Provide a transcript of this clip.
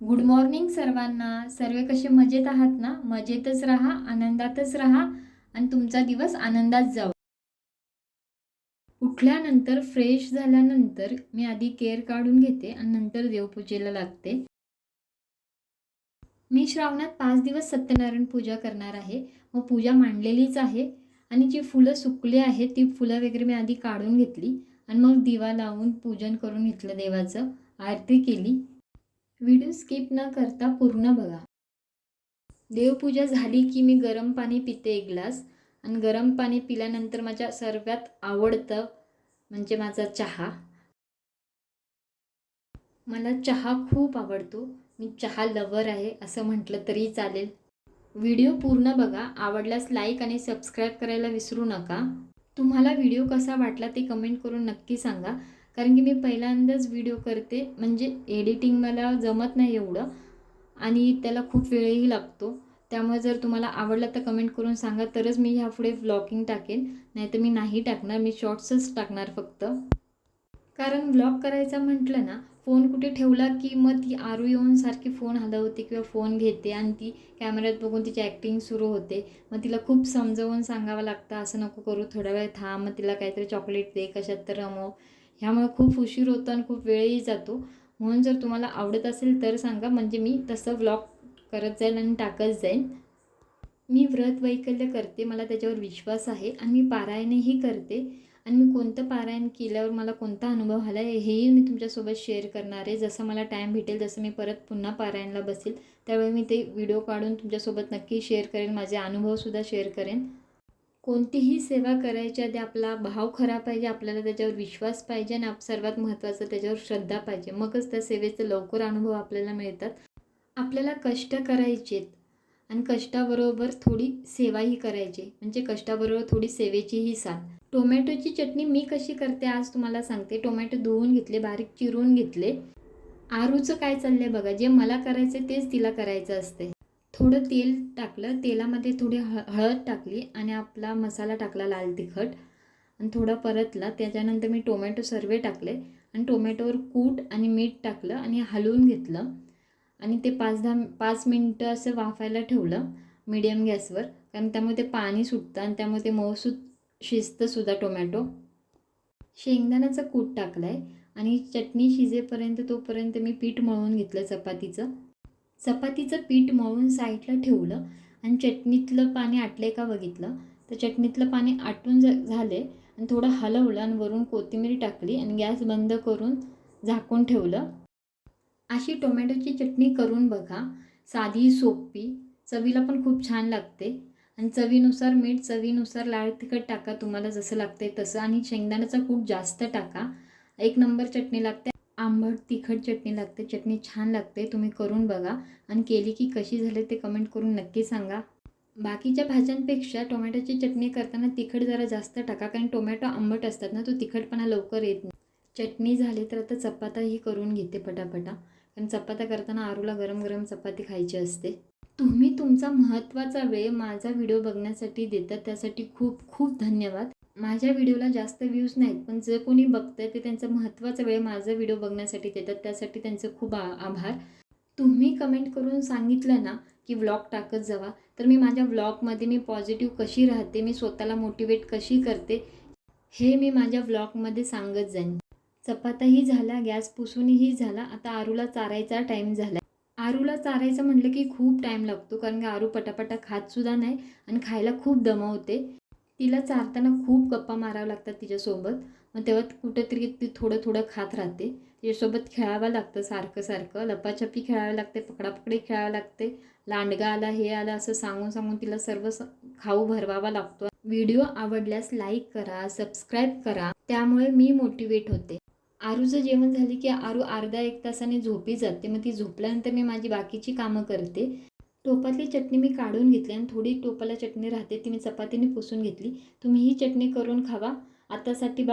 Good morning सर्वांना. सर्व कसे मजेत आहात ना? मजेतच राहा आनंदातच राहा आणि तुमचा दिवस आनंदात जाऊ उठल्यानंतर फ्रेश झाल्यानंतर मी आधी केअर काढून घेते आणि नंतर देवपूजेला लागते. मी श्रावणात पाच दिवस सत्यनारायण पूजा करणार आहे. मग पूजा मांडलेलीच आहे आणि जी फुलं सुकली आहेत ती फुलं वगैरे मी आधी काढून घेतली आणि मग दिवा लावून पूजन करून घेतलं देवाचं. आरती केली. व्हिडिओ स्किप न करता पूर्ण बघा. देवपूजा झाली की मी गरम पाणी पिते एक ग्लास. आणि गरम पाणी पिल्यानंतर माझ्या सर्वात आवडतं म्हणजे माझा चहा. मला चहा खूप आवडतो. मी चहा लवर आहे असं म्हटलं तरी चालेल. व्हिडिओ पूर्ण बघा. आवडल्यास लाईक आणि सबस्क्राईब करायला विसरू नका. तुम्हाला व्हिडिओ कसा वाटला ते कमेंट करून नक्की सांगा. कारण की मी पहिल्यांदाच व्हिडिओ करते. म्हणजे एडिटिंग मला जमत नाही एवढं. आणि त्याला खूप वेळही लागतो. त्यामुळे जर तुम्हाला आवडला तर कमेंट करून सांगा. तरच मी ह्यापुढे व्लॉगिंग टाकेन. नाहीतर मी नाही टाकणार. मी शॉर्ट्सच टाकणार फक्त. कारण व्लॉग करायचा म्हटलं ना फोन कुठे ठेवला की मग ती आरू येऊन सारखी फोन हलवते किंवा फोन घेते आणि ती कॅमेऱ्यात बघून तिची ॲक्टिंग सुरू होते. मग तिला खूप समजवून सांगावं लागतं. असं नको करू. थोडा वेळ थांब. मग तिला काहीतरी चॉकलेट दे. कशात तर रमव. ह्यामुळे खूप उशीर होतो आणि खूप वेळही जातो. म्हणून जर तुम्हाला आवडत असेल तर सांगा. म्हणजे मी तसं व्लॉग करत जाईल आणि टाकत जाईन. मी व्रत वैकल्य करते. मला त्याच्यावर विश्वास आहे आणि मी पारायणही करते. आणि मी कोणतं पारायण केल्यावर मला कोणता अनुभव आला आहे हेही मी तुमच्यासोबत शेअर करणार आहे. जसं मला टाईम भेटेल जसं मी परत पुन्हा पारायणला बसेल त्यावेळी मी ते व्हिडिओ काढून तुमच्यासोबत नक्की शेअर करेन. माझे अनुभवसुद्धा शेअर करेन. कोणतीही सेवा करायची आधी आपला भाव खरा पाहिजे आपल्याला त्याच्यावर विश्वास पाहिजे आणि आप सर्वात महत्त्वाचं त्याच्यावर श्रद्धा पाहिजे. मगच त्या सेवेचे लवकर अनुभव आपल्याला मिळतात. आपल्याला कष्ट करायचेत आणि कष्टाबरोबर थोडी सेवाही करायची. म्हणजे कष्टाबरोबर थोडी सेवेचीही साथ. टोमॅटोची चटणी मी कशी करते आज तुम्हाला सांगते. टोमॅटो धुवून घेतले बारीक चिरून घेतले. आरूचं काय चाललंय बघा. जे मला करायचं तेच तिला करायचं असते थोडं तेल टाकलं. तेलामध्ये थोडी ह हळद टाकली आणि आपला मसाला टाकला लाल तिखट. आणि थोडा परतला. त्याच्यानंतर मी टोमॅटो सर्वे टाकले. आणि टोमॅटोवर कूट आणि मीठ टाकलं आणि हलवून घेतलं. आणि ते पाच दहा पाच मिनटं असं वाफायला ठेवलं मिडियम गॅसवर. कारण त्यामुळे ते पाणी सुटतं आणि त्यामुळे ते मऊसूत शिजतंसुद्धा टोमॅटो. शेंगदाण्याचं कूट टाकलं आहे आणि चटणी शिजेपर्यंत तोपर्यंत मी पीठ मळून घेतलं चपातीचं. चपातीचं पीठ मळून साईडला ठेवलं आणि चटणीतलं पाणी आटले का बघितलं? तर चटणीतलं पाणी आटून झाले आणि थोडं हलवलं आणि वरून कोथिंबीर टाकली आणि गॅस बंद करून झाकून ठेवलं. अशी टोमॅटोची चटणी करून बघा. साधी सोपी. चवीला पण खूप छान लागते. आणि चवीनुसार मीठ चवीनुसार लाल तिखट टाका तुम्हाला जसं लागते तसं. आणि शेंगदाण्याचा कूट जास्त टाका. एक नंबर चटणी लागते. आंबट तिखट चटणी लागते चटणी छान लागते तुम्ही करून बघा. आणि केली की कशी झाली ते कमेंट करून नक्की सांगा. बाकीच्या भाज्यांपेक्षा टोमॅटोची चटणी करताना तिखट जरा जास्त टाका कारण टोमॅटो आंबट असतात ना तो तिखटपणा लवकर येत नाही. चटणी झाली तर आता चपाताही करून घेते पटापटा कारण चपात्या करताना आरूला गरम गरम चपाती खायची असते. तुम्ही तुमचा महत्त्वाचा वेळ माझा व्हिडिओ बघण्यासाठी देतात त्यासाठी खूप खूप धन्यवाद. माझ्या व्हिडिओला जास्त व्ह्यूज नाहीत पण जे कोणी बघतंय ते त्यांचा महत्त्वाचा वेळ माझा व्हिडिओ बघण्यासाठी देतात त्यासाठी त्यांचं खूप आ आभार. तुम्ही कमेंट करून सांगितलं ना की व्लॉग टाकत जावा तर मी माझ्या व्लॉगमध्ये मी पॉझिटिव्ह कशी राहते मी स्वतःला मोटिवेट कशी करते हे मी माझ्या व्लॉगमध्ये सांगत जाईन. चपाताही झाला गॅस पुसूनही झाला आता आरूला चारायचा टाईम झाला. आरूला चारायचं म्हटलं की खूप टाईम लागतो कारण की आरू पटापटा खातसुद्धा नाही आणि खायला खूप दमवते. तिला चारताना खूप गप्पा माराव्या लागतात तिच्यासोबत. मग तेव्हा कुठेतरी ती थोडं थोडं खात राहते. तिच्यासोबत खेळावं लागतं सारखं सारखं. लपाछपी खेळावं लागते पकडापकडी खेळावं लागते. लांडगा आला हे आला असं सांगून सांगून तिला सर्व स- खाऊ भरवावा लागतो. व्हिडिओ आवडल्यास लाईक करा सबस्क्राईब करा. त्यामुळे मी मोटिवेट होते. आरूचं जेवण झाली की आरू अर्धा एक तासाने झोपी जाते. मग ती झोपल्यानंतर मी माझी बाकीची कामं करते. टोपातली चटणी मी काढून घेतली आणि थोडी टोपाला चटणी राहते ती मी चपातीने पुसून घेतली. तुम्ही ही चटणी करून खावा. आत्तासाठी बा